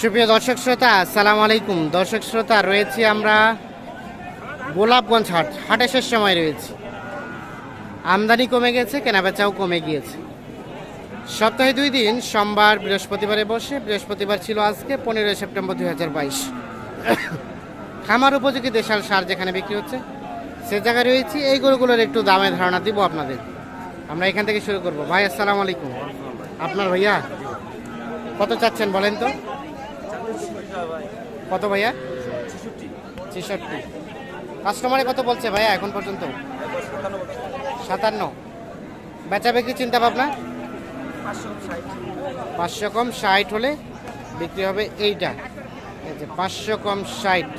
সুপ্রিয় দর্শক শ্রোতা, আসসালামু আলাইকুম। দর্শক শ্রোতা, রয়েছি আমরা গোলাপগঞ্জ হাট। হাটে শেষ সময় রয়েছে। আমদানি কমে গেছে, কেনাবেচাও কমে গিয়েছে। সপ্তাহে দুই দিন, সোমবার, বৃহস্পতিবারে বসে, বৃহস্পতিবার ছিল আজকে, পনেরোই সেপ্টেম্বর দুই হাজার বাইশ। খামার উপযোগী দেশাল সার যেখানে বিক্রি হচ্ছে, সে জায়গায় রয়েছি। এই গরুগুলোর একটু দামের ধারণা দিব আপনাদের। আমরা এখান থেকে শুরু করব। ভাই, আসসালামু আলাইকুম। আপনার ভাইয়া? কত চাচ্ছেন বলেন তো? কত ভাইয়া? ছেষট্টি। কাস্টমারে কত বলছে ভাইয়া এখন পর্যন্ত? সাতান্ন। বেচা বিক্রি চিন্তা ভাবনা? পাঁচশো কম ষাট হলে বিক্রি হবে এইটা। পাঁচশো কম ষাট।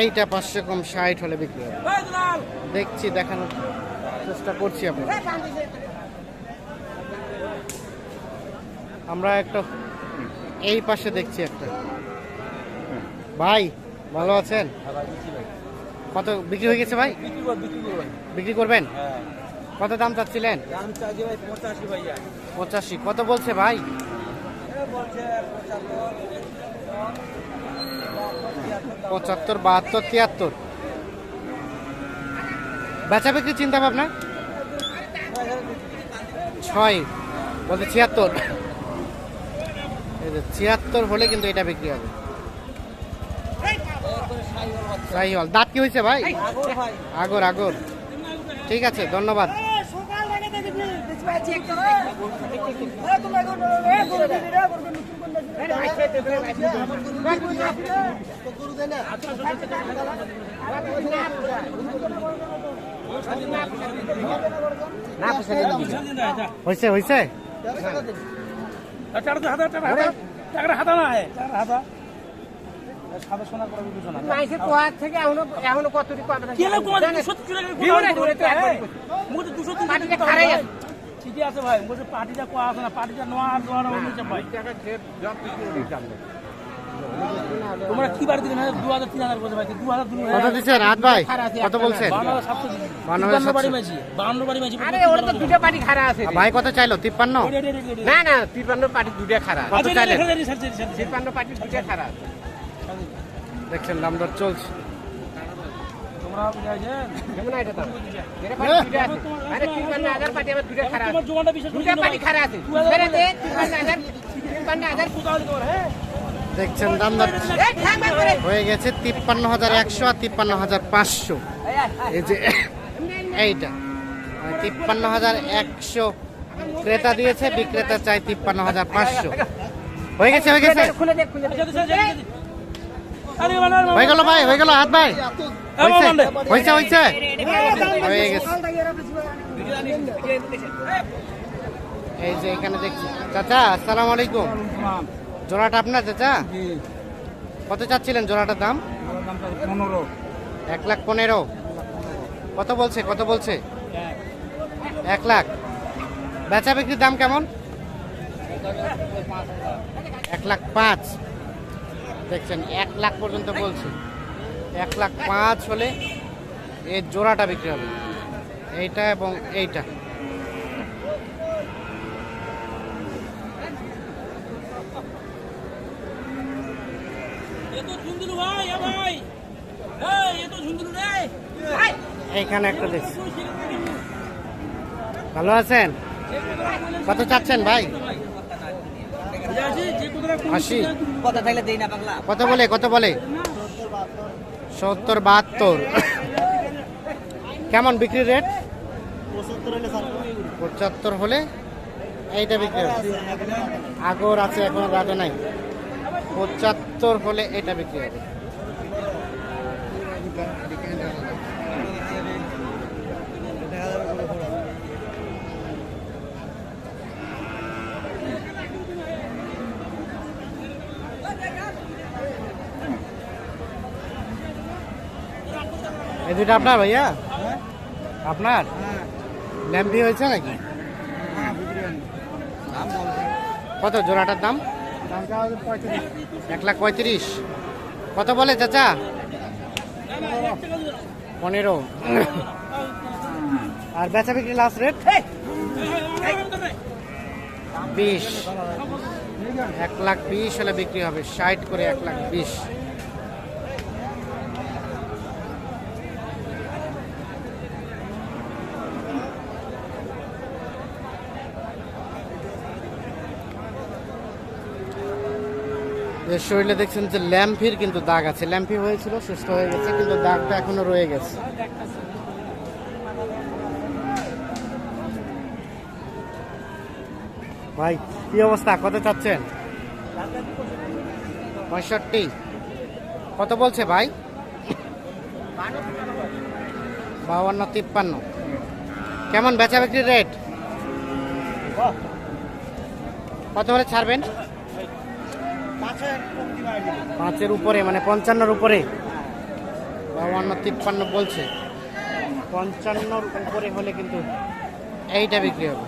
এইটা পাঁচশো কম ষাট হলে বিক্রি হবে। দেখছি, দেখানোর চেষ্টা করছি আপনার আমরা একটা এই পাশে দেখছি একটা। ভাই ভালো আছেন? কত বিক্রি হয়ে গেছে ভাই? বিক্রি করবেন? কত দাম চাচ্ছিলেন? পঁচাশি কত বলছে ভাই? পঁচাত্তর বাহাত্তর তিয়াত্তর। বেচা বিক্রি চিন্তা ভাবনা? ছয়। বলতে ছিয়াত্তর। ছিয়াত্তর হলে কিন্তু এটা বিক্রি হবে। তাই হল দাঁত কি হয়েছে ভাই? আগর আগর। ঠিক আছে, ধন্যবাদ। হয়েছে হয়েছে? মাইসের পোহার থেকে এখনও এখনও কতটি কথা পাটিটা খারাই আছে ঠিকই আছে ভাই পার্টিটা কোয়া আছে না পার্টিটা নোয়া নোয়া ভাই তোমরা কি বার দিবেন দু হাজার তিন হাজার ভাই দু হাজার দু কত দিচ্ছেন ভাই? কত বলছেন বান্ন বাড়ি। মেছি বান্ন বাড়ি মেছি আরে ওর তো দুটো পাটি খারা আছে। ভাই কত চাইলো? তিপ্পান্ন? না না তিরপান্ন পাটি দুটো খারা কত চাইলেন? তিরপান্ন পাটি দুটো খারা আছে দেখছেন দাম দর চলছে। তোমরা বুঝাইছেন কেমন এটা দাম এর পাটি দুটো আছে। আরে তিরপান্ন হাজার পাটি আমার দুটো খারা আছে। দেখছেন দাম দর হয়ে গেছে তিপ্পান্ন হাজার একশো আর তিপ্পান্ন হাজার পাঁচশো। এই যে এইটা। তিপ্পান্ন হাজার একশো ক্রেতা দিয়েছে বিক্রেতা চাই তিপ্পান্ন হাজার পাঁচশো। হয়ে গেছে হয়ে গেছে? হয়ে গেল ভাই হয়ে গেল হাত ভাই। হয়েছে? হয়েছে হয়েছে? হয়ে গেছে। এই যে এখানে দেখছি। চাচা আসসালামু আলাইকুম। জোড়াটা আপনার চাচা? কত চাচ্ছিলেন জোড়াটার দাম? পনেরো। এক লাখ পনেরো। কত বলছে? কত বলছে? এক লাখ। বেচা বিক্রির দাম কেমন? এক লাখ পাঁচ। দেখছেন এক লাখ পর্যন্ত বলছে। এক লাখ পাঁচ হলে এর জোড়াটা বিক্রি হবে। এইটা এবং এইটা। একটা দেখছি। ভালো আছেন? কত চাচ্ছেন ভাই? আশি। কথা থাকলে দেই না বাংলা কত বলে কত বলে? সত্তর বাহাত্তর। কেমন বিক্রি রেট? পঁচাত্তর হলে এইটা বিক্রি আগর আছে এখনও রাতে নাই। পঁচাত্তর হলে এটা বিক্রি হবে। এই দুটো আপনার ভাইয়া? আপনার? ল্যাম্পি হয়েছে নাকি? কত জোড়াটার দাম? এক লাখ পঁয়ত্রিশ। কত বলে চাচা? পনেরো। আর বেচা বিক্রি লাস্ট রেট বিশ। এক লাখ বিশ হলে বিক্রি হবে। ষাট করে এক লাখ বিশ। এর শরীরে দেখছেন যে ল্যাম্পির কিন্তু দাগ আছে। ল্যাম্পি হয়েছিল, সুস্থ হয়ে গেছে, কিন্তু দাগটা এখনও রয়ে গেছে। ভাই, কি অবস্থা? কত চাচ্ছেন? পঁয়ষট্টি। কত বলছে ভাই? বাউান্ন তিপ্পান্ন। কেমন বেচা বিক্রির রেট? কত হলে ছাড়বেন? পাঁচের উপরে মানে পঞ্চান্নর উপরে। বাউান্ন তিপ্পান্ন বলছে। পঞ্চান্নর উপরে হলে কিন্তু এইটা বিক্রি হবে।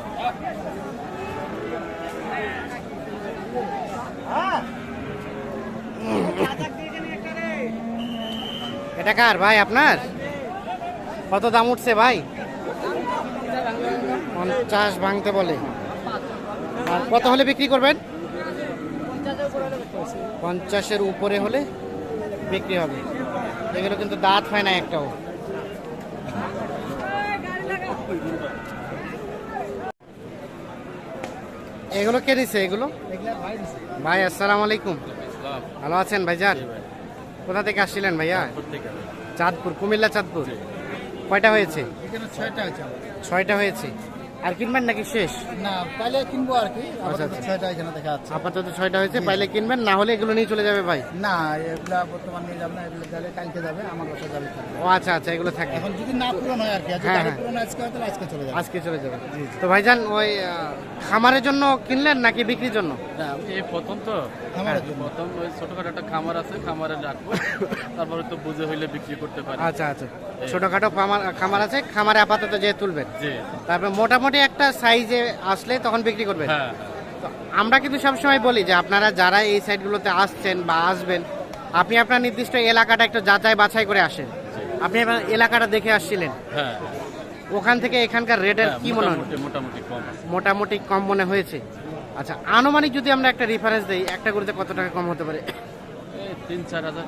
এটা কার ভাই আপনার? কত দাম উঠছে ভাই? পঞ্চাশ ভাঙতে বলে। আর কত হলে বিক্রি করবেন? পঞ্চাশের উপরে হলে বিক্রি হবে। এগুলো কিন্তু দাঁত হয় না একটাও। এগুলো কে দিছে এগুলো? ভাই আসসালাম আলাইকুম। ভালো আছেন ভাইজান? কোথা থেকে আসছিলেন ভাইয়া? চাঁদপুর কুমিল্লা চাঁদপুর। কয়টা হয়েছে। ছয়টা হয়েছে। আর কিনবেন নাকি শেষ? না পাইলে কিনবো আর কি। আপাতত আচ্ছা। ছয়টা এখানে দেখা যাচ্ছে। আপাতত ছয়টা হয়েছে পাইলে কিনবেন না হলে এগুলো নিয়ে চলে যাবে ভাই? না এগুলা বর্তমান নিয়ে যাবে না এগুলো গেলে কালকে যাবে আমার বাসা যাবে ও আচ্ছা আচ্ছা এগুলো থাকে এখন যদি না পূরণ হয় আর কি হ্যাঁ, হ্যাঁ। পূরণ আজকে হয় তাহলে আজকে চলে যাবে। আজকে চলে যাবে। তো ভাইজান ওই খামারের জন্য কিনলেন নাকি বিক্রির জন্য? এই প্রথম তো। খামারের জন্য। প্রথম ওই ছোটখাটো একটা খামার আছে খামারে রাখব। তারপরে তো বুঝে হইলে বিক্রি করতে পারি। আচ্ছা আচ্ছা। ছোটখাটো খামার খামার আছে খামারে আপাতত যে তুলবেন। জি। তারপরে মোটামুটি একটা সাইজে আসলে তখন বিক্রি করবেন। হ্যাঁ আমরা কিন্তু সবসময় বলি যে আপনারা যারা এই সাইডগুলোতে আসছেন বা আসবেন আপনি আপনার নির্দিষ্ট এলাকাটা একটু যাচাই বাছাই করে আসেন। আপনি আপনার এলাকাটা দেখে আসছিলেন। হ্যাঁ। ওখান থেকে এখানকার রেটের হ্যাঁ, কি মনে হয়? মোটামুটি মোটামুটি কম মোটামুটি কম মনে হয়েছে। আচ্ছা আনুমানিক যদি আমরা একটা রেফারেন্স দিই একটা গরুতে কত টাকা কম হতে পারে? তিন চার হাজার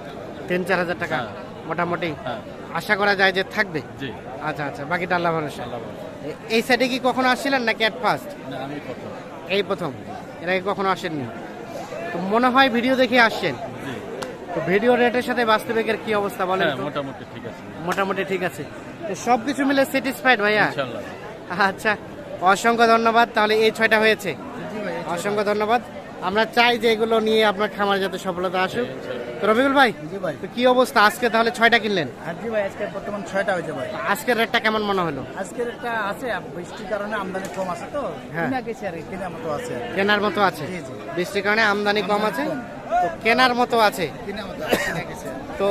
তিন চার হাজার টাকা? হ্যাঁ। মোটামুটি? হ্যাঁ। আশা করা যায় যে থাকবে? আচ্ছা আচ্ছা বাকিটা আল্লাহ ভরসা। আল্লাহ এই সাইডে কি কখনো আসছিলেন নাকি অ্যাট ফার্স্ট এই প্রথম? এর আগে কখনো আসেননি? তো মনে হয় ভিডিও দেখে আসছেন। তো ভিডিও রেটের সাথে বাস্তবিকের কি অবস্থা বলেন হ্যাঁ মোটামুটি ঠিক আছে। মোটামুটি ঠিক আছে। তো সব কিছু মিলে স্যাটিসফাইড ভাইয়া? আচ্ছা অসংখ্য ধন্যবাদ। তাহলে এই ছয়টা হয়েছে? অসংখ্য ধন্যবাদ। আমরা চাই যে এগুলো নিয়ে আপনার খামার যাতে সফলতা আসুক। তো রবিকুল ভাই জি ভাই। তো কি অবস্থা? আজকে তাহলে ছয়টা কিনলেন? আর জি ভাই আজকে বর্তমান ছয়টা হয়েছে ভাই। আজকের রেটটা কেমন মনে হলো? আজকের একটা আছে বৃষ্টির কারণে আমদানি কম আছে তো। হ্যাঁ। গেছে আর কেনার মতো আছে কেনার মতো আছে। বৃষ্টির কারণে আমদানি কম আছে? তো কেনার মতো আছে? মতো তো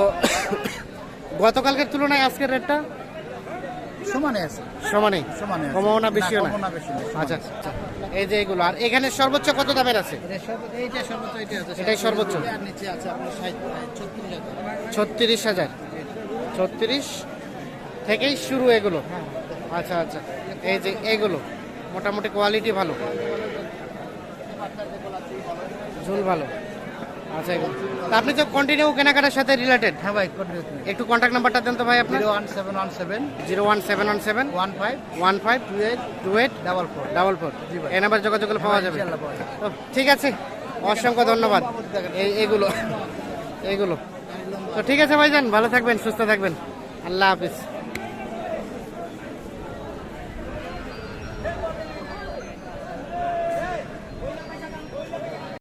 গতকালকের তুলনায় আজকের রেটটা? সমানে আছে। সমানে? সমানে। কমাও না বেশিও না? না আচ্ছা আচ্ছা। এই যে এগুলো আর এখানে সর্বোচ্চ কত দামের আছে? এটাই সর্বোচ্চ। ছত্রিশ হাজার। ছত্রিশ হাজার। ছত্রিশ থেকেই শুরু এগুলো? আচ্ছা আচ্ছা। এই যে এগুলো মোটামুটি কোয়ালিটি ভালো। ঝুল ভালো। আচ্ছা আপনি তো কন্টিনিউ কেনাকাটার সাথে রিলেটেড হ্যাঁ ভাই কন্টিনিউ একটু কন্ট্যাক্ট নাম্বারটা দেন তো ভাই আপনার। Zero one seven one seven. Zero one seven one seven. One five. One five two eight. Two eight double four. Double four. ভাই। এই নাম্বার যোগাযোগ করলে পাওয়া যাবে। তো ঠিক আছে অসংখ্য ধন্যবাদ। এই এগুলো এগুলো তো ঠিক আছে ভাইজান ভালো থাকবেন সুস্থ থাকবেন। আল্লাহ হাফিজ।